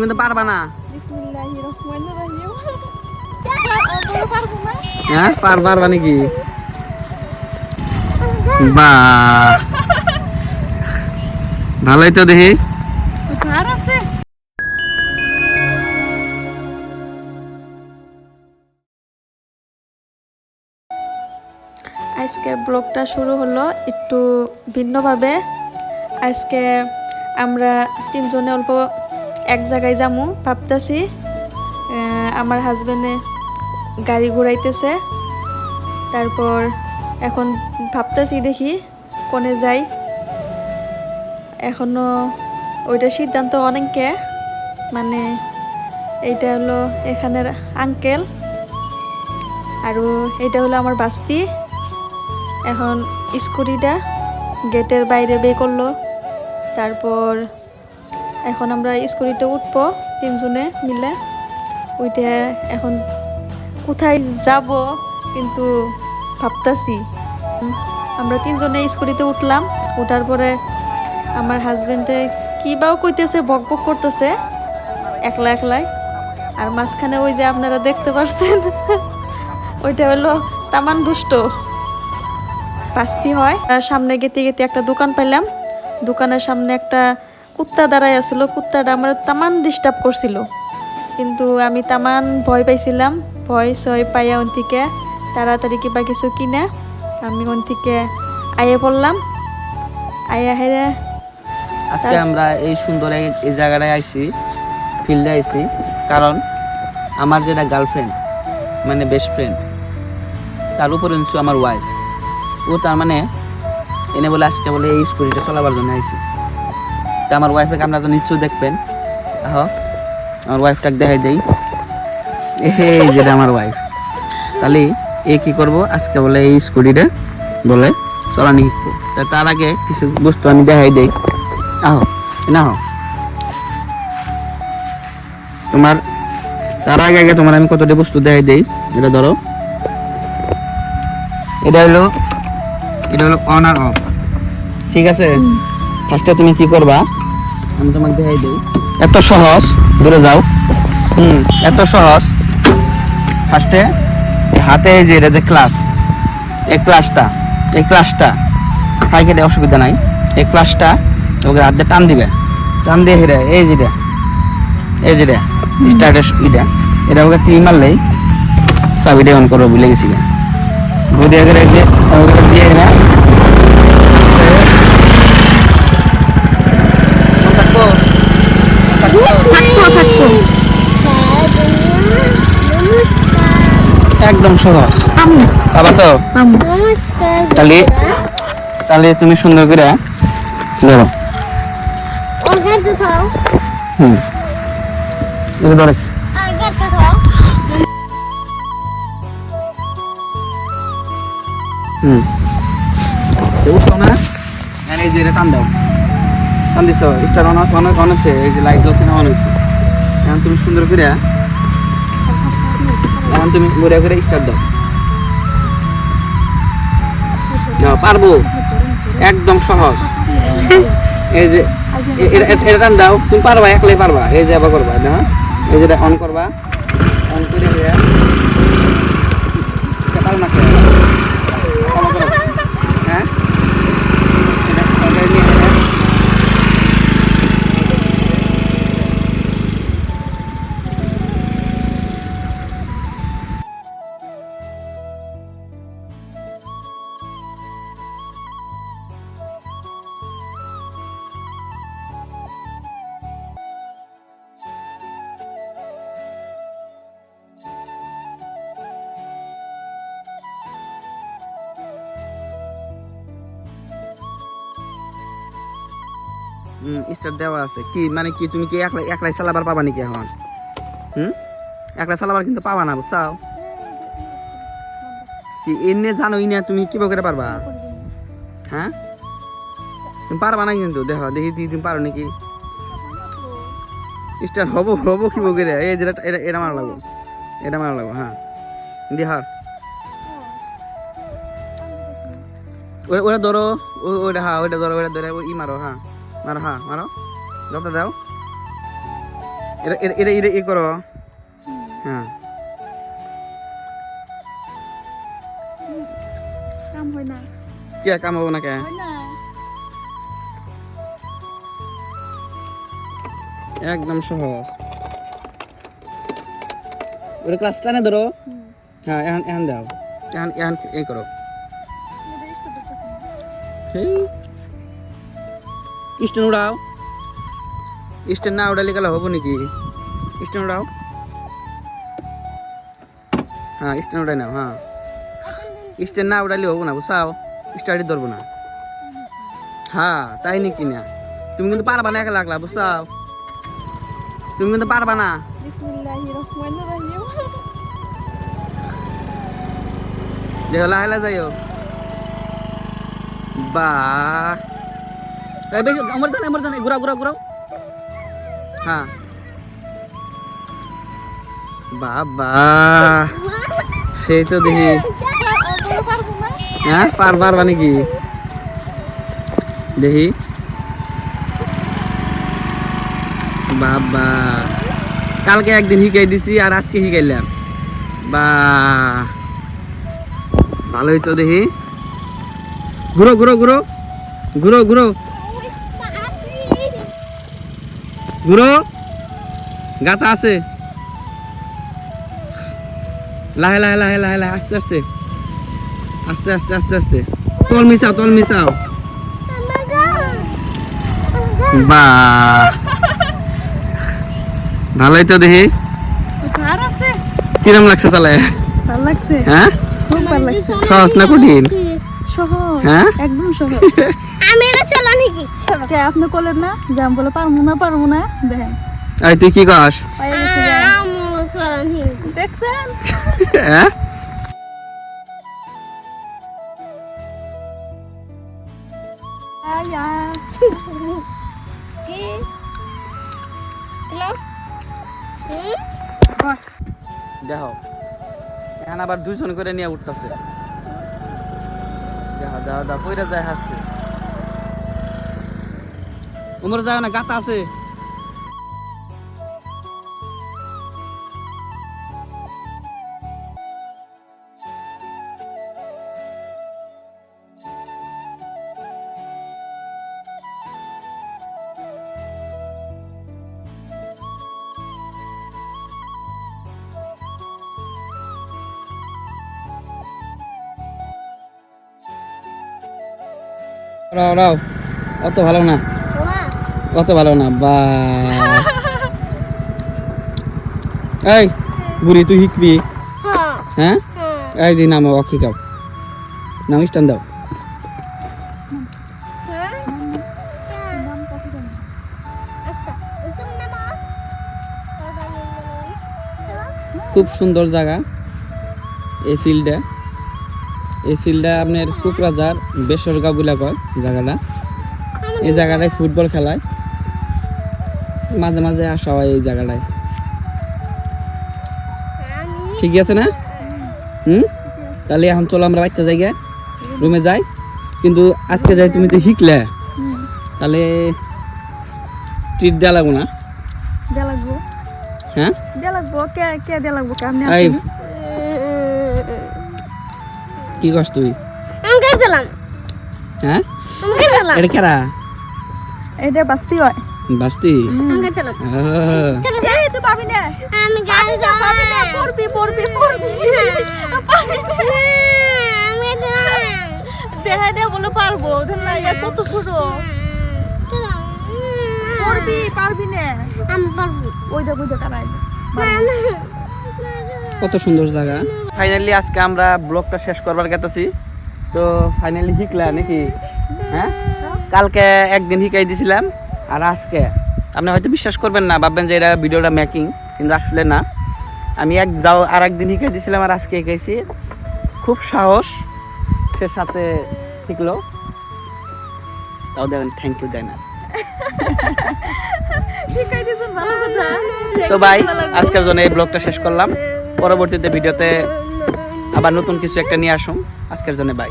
রহিম বড় পারব না। হ্যাঁ ভালোই তো দেখি। আজকের ব্লগটা শুরু হলো একটু ভিন্নভাবে। আজকে আমরা তিনজনে অল্প এক জায়গায় যামু, ভাবতেছি আমার হাজবেন্ডে গাড়ি ঘুরাইতেছে। তারপর এখন ভাবতেছি দেখি কোনে যাই। এখনও ওইটা সিদ্ধান্ত অনেকে মানে এইটা হলো এখানের আঙ্কেল আর এটা হলো আমার বাস্তি। এখন স্কুটিটা গেটের বাইরে বে করল। তারপর এখন আমরা স্কুটিতে উঠব তিনজনে মিলে। ওইটা এখন কোথায় যাব কিন্তু ভাবতাছি। আমরা তিনজনে স্কুটিতে উঠলাম। উঠার পরে আমার হাজবেন্ডে কি বাও কইতেছে, বক বক করতেছে, একলা একলাই। আর মাঝখানে ওই যে আপনারা দেখতে পারছেন, ওইটা হলো তামান দুষ্ট। পাস্তি হয়। সামনে গেতে গেতে একটা দোকান পাইলাম। দোকানের সামনে একটা কুত্তা দাঁড়াই আসলো কুত্তাটা আমার তামান ডিস্টার্ব করছিল। কিন্তু আমি তামান ভয় পাইছিলাম ভয় সয় পাইয়া ওন থেকে তাড়াতাড়ি কিবা কিছু কিনে আমি ওন থেকে আইয়ে পড়লাম। আইয়া হেরে আজকে আমরা এই সুন্দর এই এই জায়গাটায় আইছি ফিল্ডে আইছি কারণ আমার যেটা গার্লফ্রেন্ড মানে বেস্ট ফ্রেন্ড তার উপরে নিশ্চয় আমার ওয়াইফ ও তার মানে এনে বলে আজকে বলে এই স্কুটিটা চলাবার জন্য আইছি। তা আমার ওয়াইফকে আপনারা তো নিশ্চয় দেখবেন। আহ আমার ওয়াইফটাকে দেখাই দেই। এই যেটা আমার ওয়াইফ তাহলে এ কি করব? আজকে বলে এই স্কুটিটা বলে চলানি শিখব তার আগে কিছু বস্তু আমি দেখাই দেই। আহো না হো তোমার তার আগে আগে তোমার আমি কতটা বস্তু দেখাই দেই? এটা ধরো। এটা হলো এটা হলো অন আর অফ ঠিক আছে? ফার্স্টে তুমি কি করবা? আমি তোমাকে দেখাই দেই। এত সহজ। দূরে যাও। হুম এত সহজ। ফার্স্টে হাতে এই যে এটা যে ক্লাস এই ক্লাসটা এই ক্লাসটা খাই কেটে অসুবিধা নাই। এই ক্লাসটা ওকে হাত টান দিবে। টান দিয়ে হিরে এই যেটা এই যেটা স্টার্টের ইটা এটা। ওকে টি মারলেই চাবিটা অন করব ভুলে গেছি যে ওকে দিয়ে একদম সহজ। বাবা তো? আমি। তাহলে তাহলে তুমি সুন্দর করে ধরো। হুম। ধরে। হুম। উঠো না। এই যে টান দাও। টান দিছ। স্টার অন অন অন আছে এই যে লাইট জ্বলছে না অন হয়েছে এখন তুমি সুন্দর করে এখন তুমি ঘুরে ঘুরে স্টার্ট দাও। না পারব। একদম সহজ। এই যে এটা দাও। তুমি পারবা, একলাই পারবা। এই যে, আবার করবা, না? এই যে অন করবা। অন করে পারো না? স্টার দেওয়া আছে। কি মানে কি, তুমি কি একলাই একলাই চালাবার পাবা নাকি এখন? হুম? একলাই চালাবার কিন্তু পাবা না বুঝছাও কি, এনে জানো না তুমি কীভাবে করে পারবা? হ্যাঁ? তুমি পারবা না কিন্তু, দেখো, দেখি তুমি পারো নাকি? স্টার হব হব কি করে। এই যেটা এটা এটা মারা লাগবো। এটা মারা লাগবো হ্যাঁ। ওটা ওটা ধরো, ও- ওটা হ্যাঁ ওটা ধরো ওটা ধরে, ই মারো হ্যাঁ। মারো হ্যাঁ মারো। জবটা দাও। এটা এটা এটা ই করো। হ্যাঁ। কাম হয় না। কে কামাবো না কে একদম সহজ। ওটা ক্লাস টানে ধরো। হ্যাঁ এখন এখন দাও। এখন এখন এই করো। হেই। স্টেন উড়াও। স্টেন না উড়ালে গেলে হব নাকি? স্টেন উড়াও। হ্যাঁ স্টেন উড়াই নাও হ্যাঁ। স্টেন না উড়ালে হব না বুঝাও স্টার্টই ধরবো না। হ্যাঁ তাই নাকি না? তুমি কিন্তু পারবা না একা লাগলা বুঝাও তুমি কিন্তু পারবা না। দেখো, লাহে লাহে যাইও বাহ। জানে জানে হ্যাঁ। সেই তো দেখি। হ্যাঁ পার পারবা নাকি দেখি। বাবা। কালকে একদিন শিখাই দিছি আর আজকে শিখাইলাম বা। ভালোই তো দেখি। ঘুরো ঘুরো ঘুরো। ঘুরো ঘুরো। ঘুরো গাতা আছে। লাহে লাহে লাহে লাহে লাহে আস্তে আস্তে। আস্তে আস্তে আস্তে আস্তে। তল মিশাও তল মিশাও। বা ভালোই তো দেখি। কিরম লাগছে চালে ভালো লাগছে। হ্যাঁ? খুব ভালো লাগছে। সহজ না কঠিন? সহজ হ্যাঁ? একদম সহজ। আমি এটা কে? আপনি না? বলে না না দেখেন। তুই কি কস দেখছেন? হ্যাঁ? দেখো এখন আবার দুজন করে নিয়ে উঠতেছে। দেখো দা দেখো যায় হাসছে। উমর যায় না গাতা আছে? রাও রাও। অত ভালো না। অত ভালো না বা। এই বুড়ি তুই শিখবি? হ্যাঁ। হ্যাঁ? হ্যাঁ। এই দি নাম অক শিকাও নাম স্টান দাও। হ্যাঁ। খুব সুন্দর জায়গা এই ফিল্ডটা এই ফিল্ডটা আপনার কুকরাজার বেসরগাঁও বলে কয় জায়গাটা। এই জায়গাটায় ফুটবল খেলায়। মাঝে মাঝে আসা হয় এই জায়গাটায়। ঠিক আছে না? হুম? তাহলে এখন চলো আমরা বাচ্চা জায়গা রুমে যাই। কিন্তু আজকে যাই তুমি যে শিখলে তাহলে ট্রিট দেওয়া লাগবো না? লাগবো। হ্যাঁ? দেয়া লাগবো। কে কে দেয়া লাগবো? কে আপনি কি করছ তুই আমি গেছিলাম হ্যাঁ আমি গেছিলাম এটা কেরা এটা বাস্তি হয় বাস্তি আহ, এই তো পাবি না আমি গেছিলাম পাবি না পড়বি পড়বি পড়বি আমি গেছিলাম দেখা দে বলে পারব ধর না কত ছোট পড়বি পারবি না আমি পারব ওই দেখ ওই দেখ কত সুন্দর জায়গা ফাইনালি আজকে আমরা ব্লগটা শেষ করবার গেতেছি। তো ফাইনালি শিখলা নাকি? হ্যাঁ? কালকে একদিন শিখাই দিছিলাম আর আজকে। আপনি হয়তো বিশ্বাস করবেন না ভাববেন যে এটা ভিডিওটা মেকিং কিন্তু আসলে না। আমি এক যাও আর একদিন শিখাই দিছিলাম আর আজকে শিখাইছি। খুব সাহস সে সাথে শিখলো। তাও দেখেন থ্যাংক ইউ দেয় না তো ভাই আজকের জন্য এই ব্লগটা শেষ করলাম। পরবর্তীতে ভিডিওতে আবার নতুন কিছু একটা নিয়ে আসুন। আজকের জন্য বাই